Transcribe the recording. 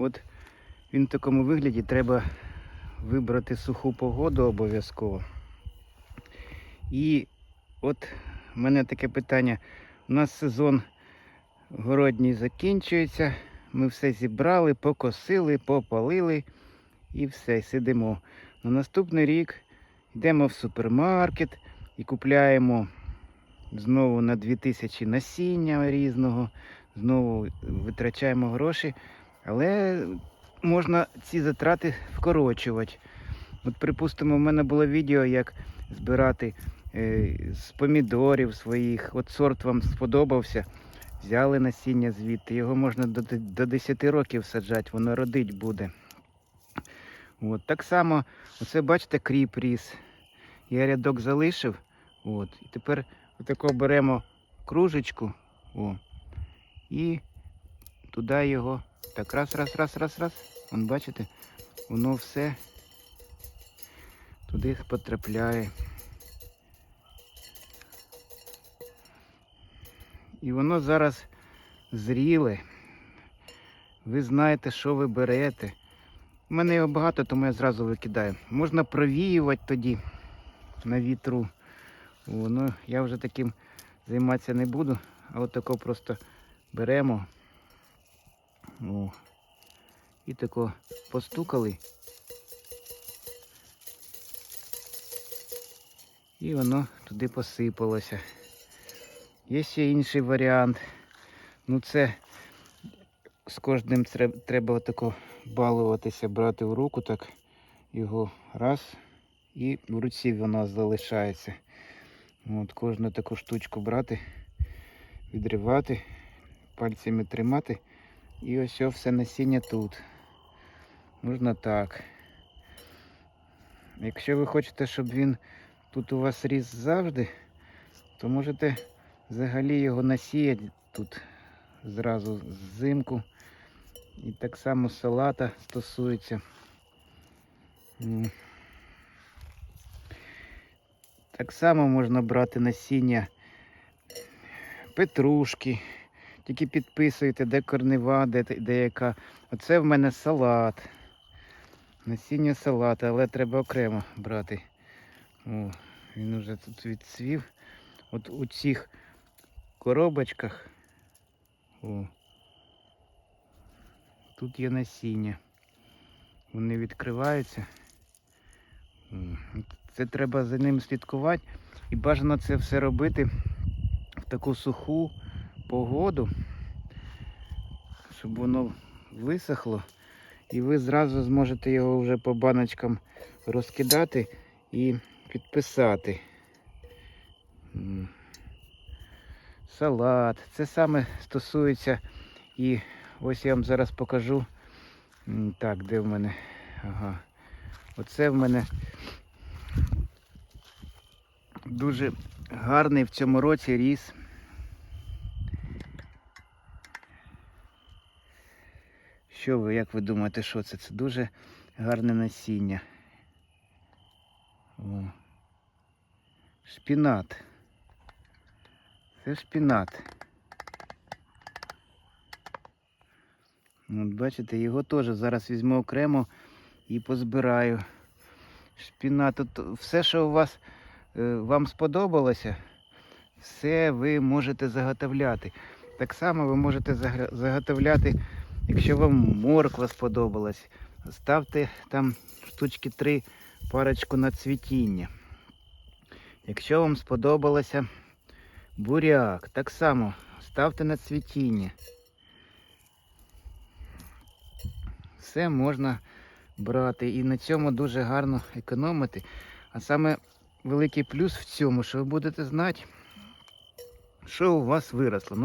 От він в такому вигляді треба вибрати суху погоду обов'язково. І от в мене таке питання. У нас сезон городній закінчується. Ми все зібрали, покосили, попалили і все, сидимо. На наступний рік йдемо в супермаркет і купляємо знову на 2000 насіння різного, знову витрачаємо гроші, але можна ці затрати вкорочувати. От, припустимо, в мене було відео, як збирати е, з помідорів своїх. От сорт вам сподобався. Взяли насіння звідти. Його можна до, до 10 років саджати, воно родить буде. От, так само, оце бачите, кріп ріс. Я рядок залишив. От, і тепер отако беремо кружечку. О, і туди його. Так, раз, раз, раз, раз, раз. Вон, бачите, воно все туди потрапляє. І воно зараз зріле. Ви знаєте, що ви берете. У мене його багато, тому я зразу викидаю. Можна провіювати тоді на вітру. О, я вже таким займатися не буду, а от тако просто беремо. О, і тако постукали. І воно туди посипалося. Є ще інший варіант. Ну це з кожним треба отако балуватися, брати в руку, так його раз і в руці вона залишається. От кожну таку штучку брати, відривати, пальцями тримати. І ось все насіння тут. Можна так. Якщо ви хочете, щоб він тут у вас ріс завжди, то можете взагалі його насіяти тут зразу взимку. І так само салата стосується. Так само можна брати насіння петрушки. Тільки підписуєте, де корнева, де, де яка. Оце в мене салат. Насіння салата, але треба окремо брати. О, він уже тут відцвів. От у цих коробочках. О, тут є насіння. Вони відкриваються. Це треба за ним слідкувати. І бажано це все робити в таку суху погоду, щоб воно висохло. І ви зразу зможете його вже по баночкам розкидати і підписати. Салат. Це саме стосується і ось я вам зараз покажу. Так, де в мене? Ага. Оце в мене дуже гарний в цьому році ріс. Що ви, як ви думаєте, що це? Це дуже гарне насіння. О. Шпінат. Це шпінат. От бачите, його теж зараз візьму окремо і позбираю. Шпінат. Тут все, що у вас е, вам сподобалося, все ви можете заготовляти. Так само ви можете заготовляти, якщо вам морква сподобалась, ставте там штучки три парочку на цвітіння. Якщо вам сподобалося буряк, так само ставте на цвітіння. Все можна брати і на цьому дуже гарно економити. А саме великий плюс в цьому, що ви будете знати, що у вас виросло. Ну,